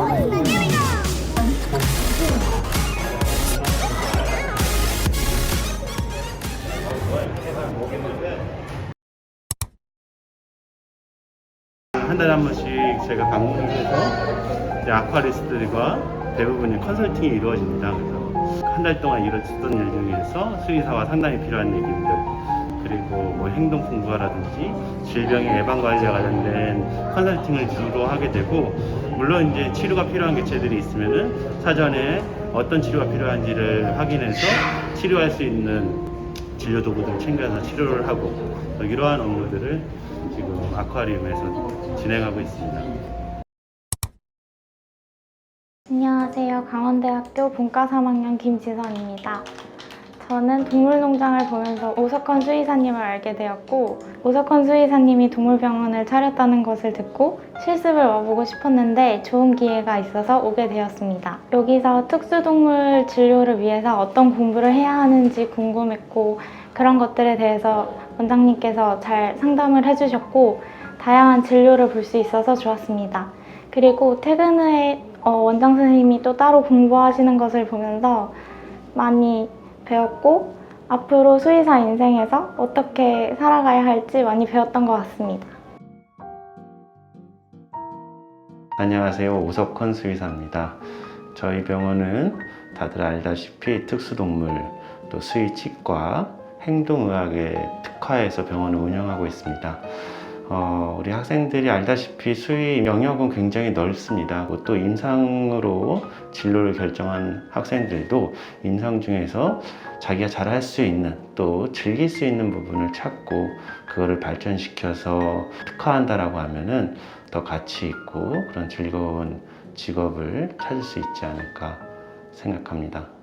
Why? 한 달에 한 번씩 제가 방문을 해서 아쿠아리스트들과 대부분의 컨설팅이 이루어집니다. 그래서 한 달 동안 이루어졌던 일 중에서 수의사와 상담이 필요한 얘기들 그리고 뭐 행동 공부라든지 질병의 예방 관리와 관련된 컨설팅을 주로 하게 되고 물론 이제 치료가 필요한 개체들이 있으면은 사전에 어떤 치료가 필요한지를 확인해서 치료할 수 있는 진료 도구들을 챙겨서 치료를 하고 이러한 업무들을 지금 아쿠아리움에서 진행하고 있습니다. 안녕하세요. 강원대학교 본과 3학년 김지선입니다. 저는 동물농장을 보면서 오석헌 수의사님을 알게 되었고 오석헌 수의사님이 동물병원을 차렸다는 것을 듣고 실습을 와보고 싶었는데 좋은 기회가 있어서 오게 되었습니다. 여기서 특수동물 진료를 위해서 어떤 공부를 해야 하는지 궁금했고 그런 것들에 대해서 원장님께서 잘 상담을 해주셨고 다양한 진료를 볼 수 있어서 좋았습니다. 그리고 퇴근 후에 어, 원장 선생님이 또 따로 공부하시는 것을 보면서 많이 배웠고 앞으로 수의사 인생에서 어떻게 살아가야 할지 많이 배웠던 것 같습니다. 안녕하세요. 오석헌 수의사입니다. 저희 병원은 다들 알다시피 특수동물, 또 수의치과, 행동의학에 특화해서 병원을 운영하고 있습니다. 어, 우리 학생들이 알다시피 수의 영역은 굉장히 넓습니다. 또 임상으로 진로를 결정한 학생들도 임상 중에서 자기가 잘 할 수 있는 또 즐길 수 있는 부분을 찾고 그거를 발전시켜서 특화한다라고 하면은 더 가치 있고 그런 즐거운 직업을 찾을 수 있지 않을까 생각합니다.